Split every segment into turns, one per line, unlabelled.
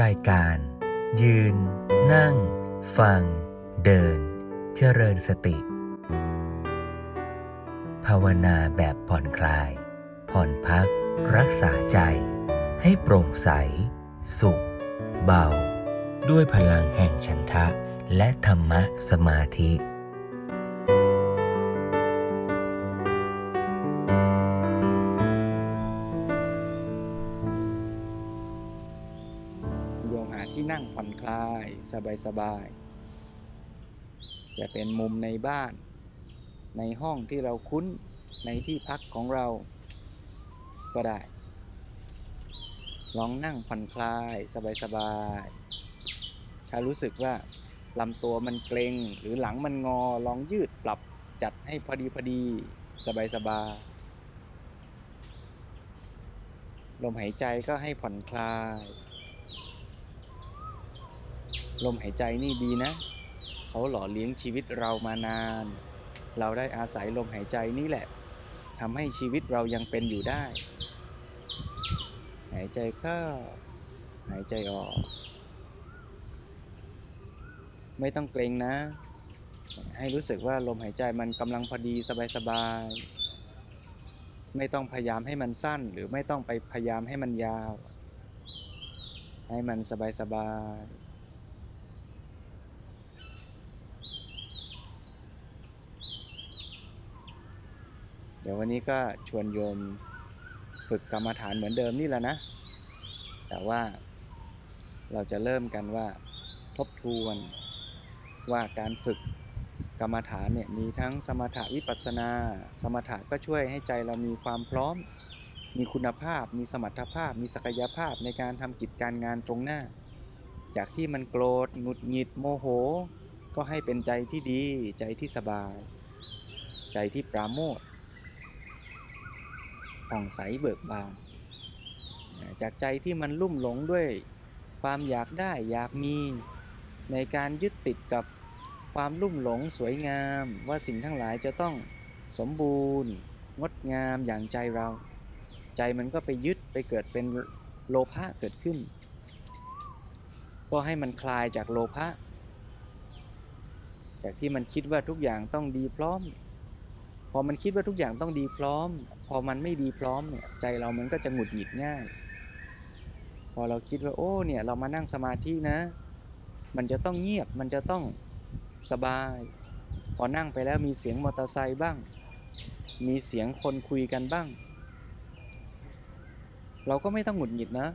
รายการ ยืน นั่ง ฟัง เดิน เจริญสติ ภาวนาแบบผ่อนคลาย ผ่อนพัก รักษาใจ ให้โปร่งใส สุข เบา ด้วยพลังแห่งฉันทะ และธรรมะสมาธิ
นั่งผ่อนคลาย สบายๆ จะเป็นมุมในบ้าน ในห้องที่เราคุ้นในที่พักของเราก็ได้ ลองนั่งผ่อนคลาย สบายๆ ถ้ารู้สึกว่าลำตัวมันเกร็งหรือหลังมันงอลองยืดปรับจัดให้พอดีพอดีสบายๆลมหายใจก็ให้ผ่อนคลาย ลมหายใจนี่ดีนะ เขาหล่อเลี้ยงชีวิตเรามานาน เราได้อาศัยลมหายใจนี่แหละทำให้ชีวิตเรายังเป็นอยู่ได้ หายใจเข้า หายใจออก ไม่ต้องเกรงนะ ให้รู้สึกว่าลมหายใจมันกำลังพอดีสบายๆ ไม่ต้องพยายามให้มันสั้น หรือไม่ต้องไปพยายามให้มันยาว ให้มันสบายๆ ดี๋ยววันนี้ก็ชวนโยมฝึกกรรมฐานเหมือนเดิมนี่แหละนะ แต่ว่าเราจะเริ่มกันว่าทบทวนว่าการฝึกกรรมฐานเนี่ยมีทั้งสมถะวิปัสสนา สมถะก็ช่วยให้ใจเรามีความพร้อม มีคุณภาพ มีสมรรถภาพ มีศักยภาพในการทำกิจการงานตรงหน้า จากที่มันโกรธหงุดหงิดโมโห ก็ให้เป็นใจที่ดี ใจที่สบาย ใจที่ปราโมทย์ ผ่องใสเบิกบานจากใจที่มันลุ่มหลงด้วยความอยากได้อยากมีในการยึดติดกับความลุ่มหลงสวยงาม ว่าสิ่งทั้งหลายจะต้องสมบูรณ์ งดงามอย่างใจเรา ใจมันก็ไปยึดไปเกิดเป็นโลภะเกิดขึ้น ก็ให้มันคลายจากโลภะจากที่มันคิดว่าทุกอย่างต้องดีพร้อม พอมันคิดว่าทุกอย่างต้องดีพร้อม พอมันไม่ดีพร้อมเนี่ยใจเรามันก็จะหงุดหงิดง่าย พอเราคิดว่าโอ้เนี่ยเรามานั่งสมาธินะ มันจะต้องเงียบมันจะต้องสบาย พอนั่งไปแล้วมีเสียงมอเตอร์ไซค์บ้าง มีเสียงคนคุยกันบ้าง เราก็ไม่ต้องหงุดหงิดนะ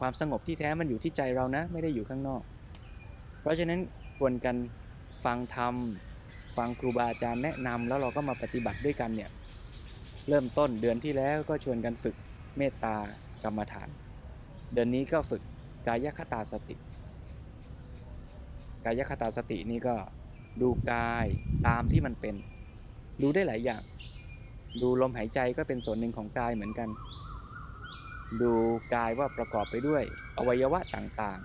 ความสงบที่แท้มันอยู่ที่ใจเรานะ ไม่ได้อยู่ข้างนอก เพราะฉะนั้นควรกันฟังธรรมฟังครูบาอาจารย์แนะนำแล้วเราก็มาปฏิบัติด้วยกันเนี่ย เริ่มต้นเดือนที่แล้วก็ชวนกันฝึกเมตตากรรมฐาน เดือนนี้ก็ฝึกกายคตาสติ กายคตาสตินี่ก็ดูกายตามที่มันเป็น ดูได้หลายอย่าง ดูลมหายใจก็เป็นส่วนหนึ่งของกายเหมือนกัน ดูกายว่าประกอบไปด้วยอวัยวะต่าง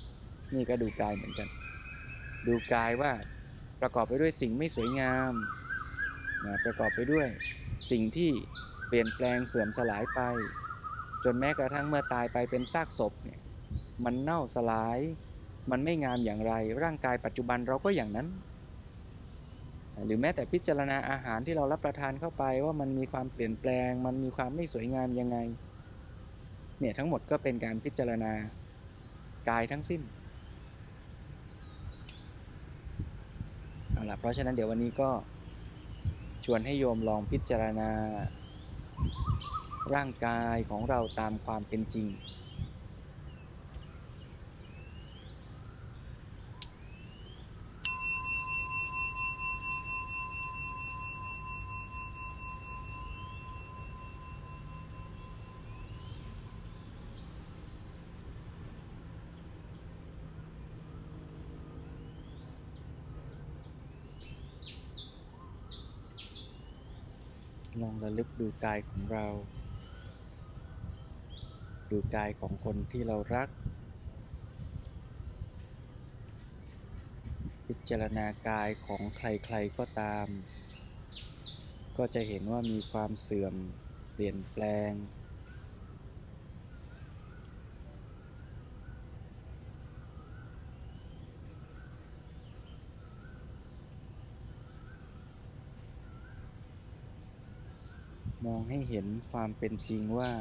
ๆ นี่ก็ดูกายเหมือนกัน ดูกายว่าประกอบไปด้วยสิ่งไม่สวยงามนะประกอบไปด้วย สิ่งที่เปลี่ยนแปลงเสื่อมสลายไป จนแม้กระทั่งเมื่อตายไปเป็นซากศพเนี่ยมันเน่าสลาย มันไม่งามอย่างไร ร่างกายปัจจุบันเราก็อย่างนั้น หรือแม้แต่พิจารณาอาหารที่เรารับประทานเข้าไปว่ามันมีความเปลี่ยนแปลง มันมีความไม่สวยงามยังไง เนี่ยทั้งหมดก็เป็นการพิจารณากายทั้งสิ้นเอาล่ะเพราะฉะนั้นเดี๋ยววันนี้ก็ วนให้โยมลองพิจารณา ร่างกายของเราตามความเป็นจริง ลองระลึกดูกายของเรา ดูกายของคนที่เรารัก พิจารณากายของใครๆก็ตาม ก็ก็จะเห็นว่ามีความเสื่อม เปลี่ยนแปลง องให้เห็นความเป็นจริงว่า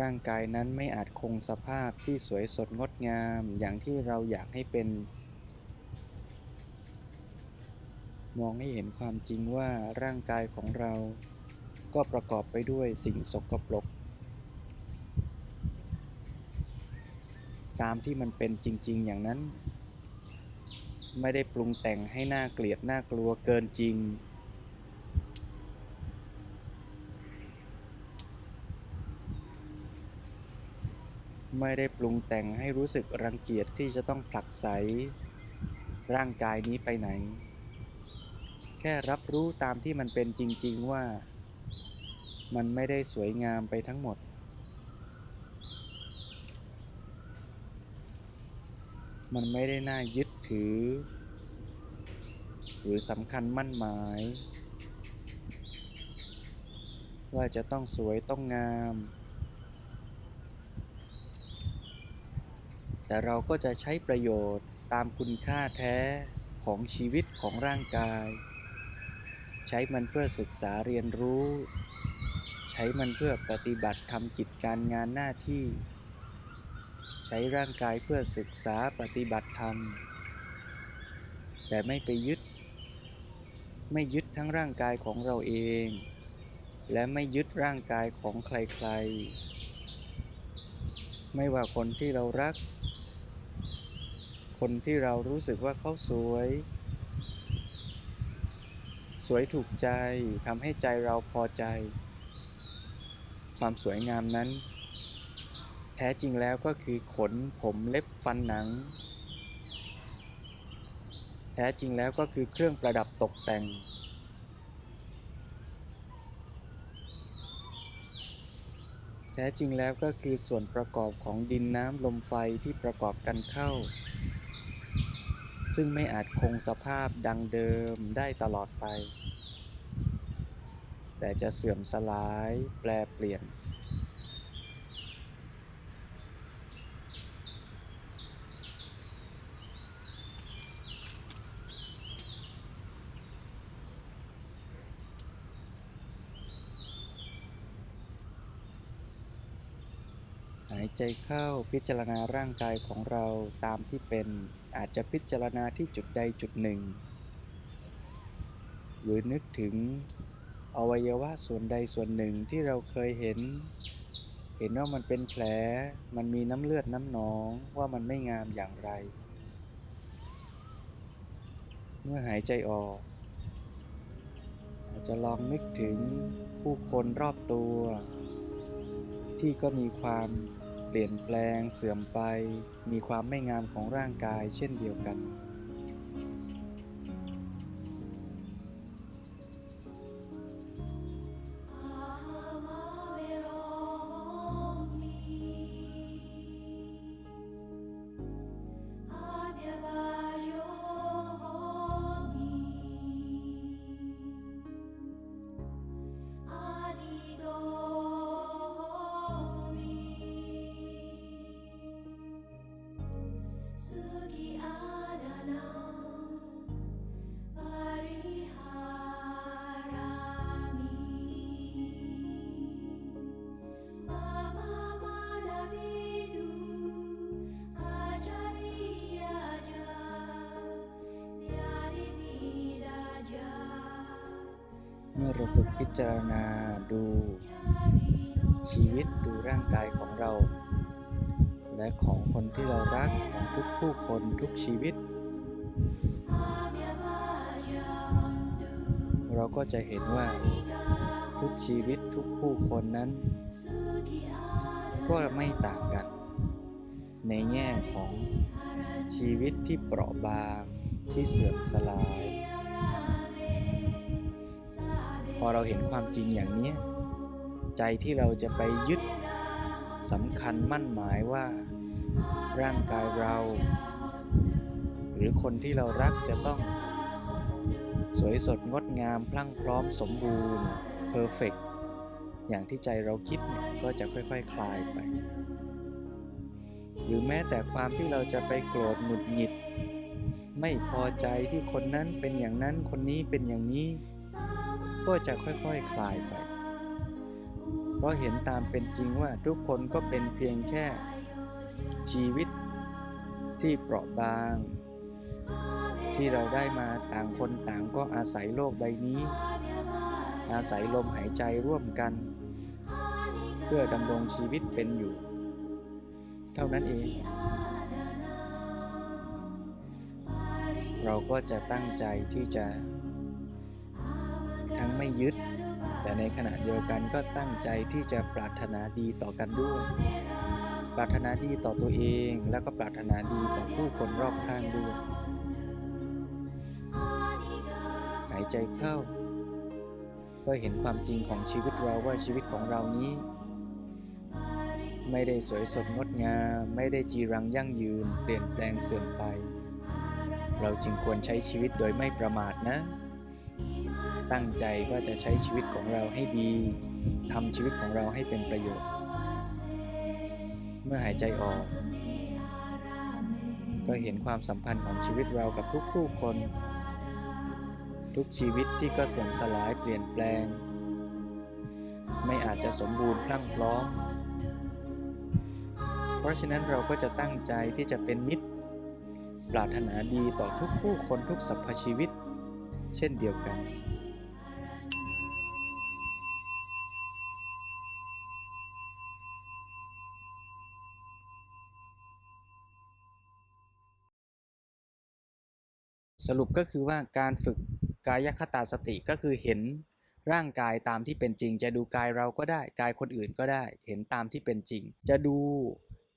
ร่างกายนั้นไม่อาจคงสภาพที่สวยสดงดงามอย่างที่เราอยากให้เป็น มองให้เห็นความจริงว่าร่างกายของเรา ก็ประกอบไปด้วยสิ่งสกปรกตามที่มันเป็นจริง ๆ อย่างนั้น ไม่ได้ปรุงแต่งให้หน่าเกลียดน่ากลัวเกินจริง ไม่ได้ปรุงแต่งให้รู้สึกรังเกียจที่จะต้องผลักไส ร่างกายนี้ไปไหน แค่รับรู้ตามที่มันเป็นจริง ๆว่า มันไม่ได้สวยงามไปทั้งหมด มันไม่ได้น่ายึดถือ หรือสำคัญมั่นหมาย ว่าจะต้องสวยต้องงาม แต่เราก็จะใช้ประโยชน์ตามคุณค่าแท้ของชีวิตของร่างกาย ใช้มันเพื่อศึกษาเรียนรู้ ใช้มันเพื่อปฏิบัติทำกิจการงานหน้าที่ ใช้ร่างกายเพื่อศึกษาปฏิบัติธรรม แต่ไม่ไปยึด ไม่ยึดทั้งร่างกายของเราเอง และไม่ยึดร่างกายของใครๆ ไม่ว่าคนที่เรารัก คนที่เรารู้สึกว่าเขาสวย สวยถูกใจทำให้ใจเราพอใจ ความสวยงามนั้น แท้จริงแล้วก็คือขนผมเล็บฟันหนัง แท้จริงแล้วก็คือเครื่องประดับตกแต่งแท้จริงแล้วก็คือส่วนประกอบของดินน้ำลมไฟที่ประกอบกันเข้า ซึ่งไม่อาจคงสภาพดังเดิมได้ตลอดไป แต่จะเสื่อมสลายแปลเปลี่ยน หายใจเข้าพิจารณาร่างกายของเราตามที่เป็น อาจจะพิจารณาที่จุดใดจุดหนึ่ง หรือนึกถึงอวัยวะส่วนใดส่วนหนึ่งที่เราเคยเห็น เห็นว่ามันเป็นแผล มันมีน้ำเลือดน้ำหนองว่ามันไม่งามอย่างไร เมื่อหายใจออก อาจจะลองนึกถึงผู้คนรอบตัว ที่ก็มีความ เปลี่ยนแปลงเสื่อมไป มีความไม่งามของร่างกายเช่นเดียวกัน ฝึกพิจารณาดูชีวิตดูร่างกายของเรา และของคนที่เรารักของทุกผู้คนทุกชีวิต เราก็จะเห็นว่าทุกชีวิตทุกผู้คนนั้น ก็ไม่ต่างกัน ในแง่ของชีวิตที่เปราะบางที่เสื่อมสลาย พอเราเห็นความจริงอย่างนี้ ใจที่เราจะไปยึดสำคัญมั่นหมายว่า ร่างกายเรา หรือคนที่เรารักจะต้อง สวยสดงดงามพลั่งพร้อมสมบูรณ์เพอร์เฟกอย่างที่ใจเราคิดเนี่ยก็จะค่อยๆคคลายไป หรือแม้แต่ความที่เราจะไปโกรธหงุดหงิด ไม่พอใจที่คนนั้นเป็นอย่างนั้นคนนี้เป็นอย่างนี้ ก็จะค่อยๆคคลายไป เพราะเห็นตามเป็นจริงว่าทุกคนก็เป็นเพียงแค่ชีวิตที่เปราะบาง ที่เราได้มาต่างคนต่างก็อาศัยโลกใบนี้ อาศัยลมหายใจร่วมกัน เพื่อดำรงชีวิตเป็นอยู่ เท่านั้นเอง เราก็จะตั้งใจที่จะ ไม่ยึด แต่ในขณะเดียวกันก็ตั้งใจที่จะปรารถนาดีต่อกันด้วย ปรารถนาดีต่อตัวเองแล้วก็ปรารถนาดีต่อผู้คนรอบข้างด้วย หายใจเข้า ก็เห็นความจริงของชีวิตเราว่าชีวิตของเรานี้ ไม่ได้สวยสดงดงาม ไม่ได้จีรังยั่งยืน เปลี่ยนแปลงเสื่อมไป เราจึงควรใช้ชีวิตโดยไม่ประมาทนะ ตั้งใจว่าจะใช้ชีวิตของเราให้ดีทำชีวิตของเราให้เป็นประโยชน์ เมื่อหายใจออก ก็เห็นความสัมพันธ์ของชีวิตเรากับทุกผู้คน ทุกชีวิตที่ก็เสื่อมสลายเปลี่ยนแปลง ไม่อาจจะสมบูรณ์พรั่งพร้อม เพราะฉะนั้นเราก็จะตั้งใจที่จะเป็นมิตร ปรารถนาดีต่อทุกผู้คนทุกสรรพชีวิต เช่นเดียวกัน สรุปก็คือว่าการฝึกกายคตาสติก็คือเห็นร่างกายตามที่เป็นจริง จะดูกายเราก็ได้ กายคนอื่นก็ได้ เห็นตามที่เป็นจริง จะดู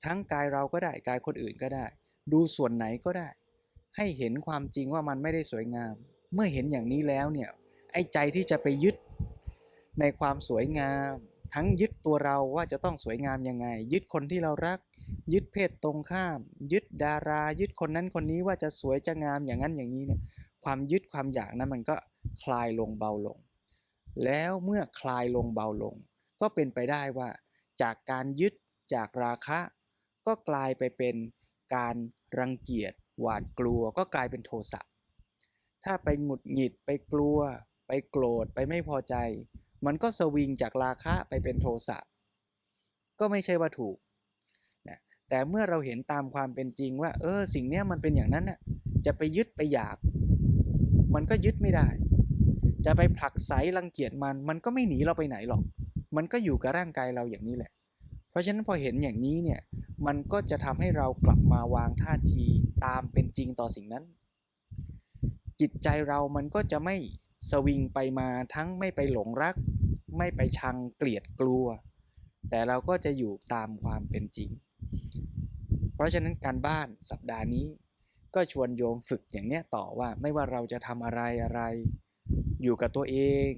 ทั้งกายเราก็ได้ กายคนอื่นก็ได้ ดูส่วนไหนก็ได้ ให้เห็นความจริงว่ามันไม่ได้สวยงาม เมื่อเห็นอย่างนี้แล้วเนี่ยไอ้ใจที่จะไปยึดในความสวยงาม ทั้งยึดตัวเราว่าจะต้องสวยงามยังไง ยึดคนที่เรารัก ยึดเพศตรงข้าม ยึดดารา ยึดคนนั้นคนนี้ว่าจะสวยจะงามอย่างนั้นอย่างนี้เนี่ยความยึดความอยากนั้นมันก็คลายลงเบาลง แล้วเมื่อคลายลงเบาลง ก็เป็นไปได้ว่า จากการยึดจากราคะ ก็กลายไปเป็นการรังเกียจหวาดกลัวก็กลายเป็นโทสะถ้าไปหงุดหงิดไปกลัว ไปโกรธไปไม่พอใจ มันก็สวิงจากราคะไปเป็นโทสะก็ไม่ใช่ว่าถูก แต่เมื่อเราเห็นตามความเป็นจริงว่า เออ สิ่งนี้มันเป็นอย่างนั้นน่ะจะไปยึดไปอยาก มันก็ยึดไม่ได้ จะไปผลักไสรังเกียจมัน มันก็ไม่หนีเราไปไหนหรอก มันก็อยู่กับร่างกายเราอย่างนี้แหละ เพราะฉะนั้นพอเห็นอย่างนี้เนี่ยมันก็จะทำให้เรากลับมาวางท่าทีตามเป็นจริงต่อสิ่งนั้น จิตใจเรามันก็จะไม่สวิงไปมาทั้งไม่ไปหลงรัก ไม่ไปชังเกลียดกลัว แต่เราก็จะอยู่ตามความเป็นจริง ราะฉะนั้นการบ้านสัปดาห์นี้ ก็ชวนโยมฝึกอย่างเนี้ยต่อว่าไม่ว่าเราจะทำอะไรอะไร อยู่กับตัวเอง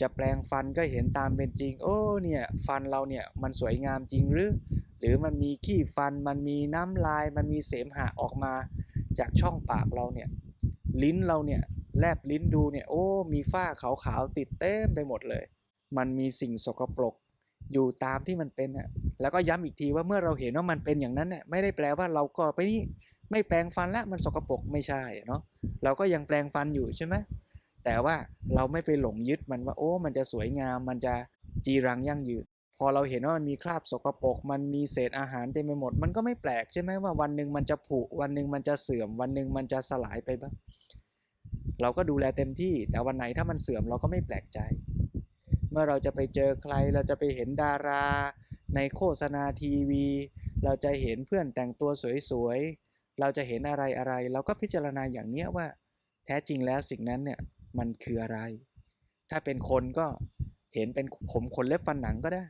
จะแปลงฟันก็เห็นตามเป็นจริง โอ้เนี่ยฟันเราเนี่ยมันสวยงามจริงหรือ หรือมันมีขี้ฟันมันมีน้ำลาย มันมีเสมหะออกมา จากช่องปากเราเนี่ยลิ้นเราเนี่ยแลบลิ้นดูเนี่ยโอ้มีฝ้าขาวๆติดเต็มไปหมดเลย มันมีสิ่งสกปรกอยู่ตามที่มันเป็นอะ แล้วก็ย้ำอีกทีว่าเมื่อเราเห็นว่ามันเป็นอย่างนั้นน่ะไม่ได้แปลว่าเราก็ไปนี่ไม่แปลงฟันแล้วมันสกปรกไม่ใช่เนาะเราก็ยังแปลงฟันอยู่ใช่ไหมแต่ว่าเราไม่ไปหลงยึดมันว่าโอ้มันจะสวยงาม มันจะจีรังยั่งยืนพอเราเห็นว่ามันมีคราบสกปรกมันมีเศษอาหารเต็มไปหมด มันก็ไม่แปลกใช่ไหมว่าวันหนึ่งมันจะผุวันหนึ่งมันจะเสื่อม วันหนึ่งมันจะสลายไปบ้างเราก็ดูแลเต็มที่ แต่วันไหนถ้ามันเสื่อมเราก็ไม่แปลกใจ เมื่อเราจะไปเจอใครเราจะไปเห็นดารา ในโฆษณาทีวี เราจะเห็นเพื่อนแต่งตัวสวยๆ เราจะเห็นอะไรอะไร เราก็พิจารณาอย่างเนี้ยว่า แท้จริงแล้วสิ่งนั้นเนี่ยมันคืออะไร ถ้าเป็นคนก็เห็นเป็นผมขนเล็บฟันหนังก็ได้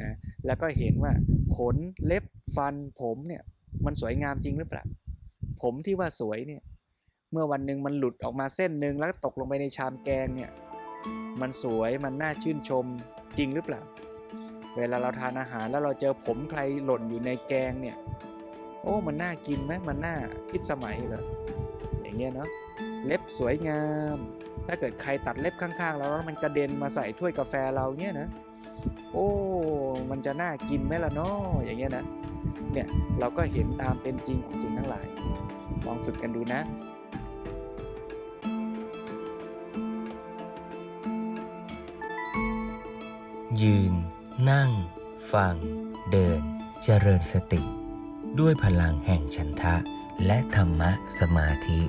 นะแล้วก็เห็นว่าขนเล็บฟันผมเนี่ยมันสวยงามจริงหรือเปล่าผมที่ว่าสวยเนี่ยเมื่อวันหนึ่งมันหลุดออกมาเส้นหนึ่งแล้วก็ตกลงไปในชามแกงเนี่ยมันสวยมันน่าชื่นชมจริงหรือเปล่า เวลาเราทานอาหารแล้วเราเจอผมใครหล่นอยู่ในแกงเนี่ย โอ้มันน่ากินไหมมันน่าพิสมัยเหรออย่างเงี้ยเนาะเล็บสวยงาม ถ้าเกิดใครตัดเล็บข้างๆเราแล้วมันกระเด็นมาใส่ถ้วยกาแฟเราเนี่ยนะโอ้ มันจะน่ากินไหมล่ะเนาะอย่างเงี้ยนะเนี่ยเราก็เห็นตามเป็นจริงของสิ่งทั้งหลาย ลองฝึกกันดูนะ
ยืน นั่ง ฟัง เดิน เจริญสติ ด้วยพลังแห่งฉันทะ และธรรมะสมาธิ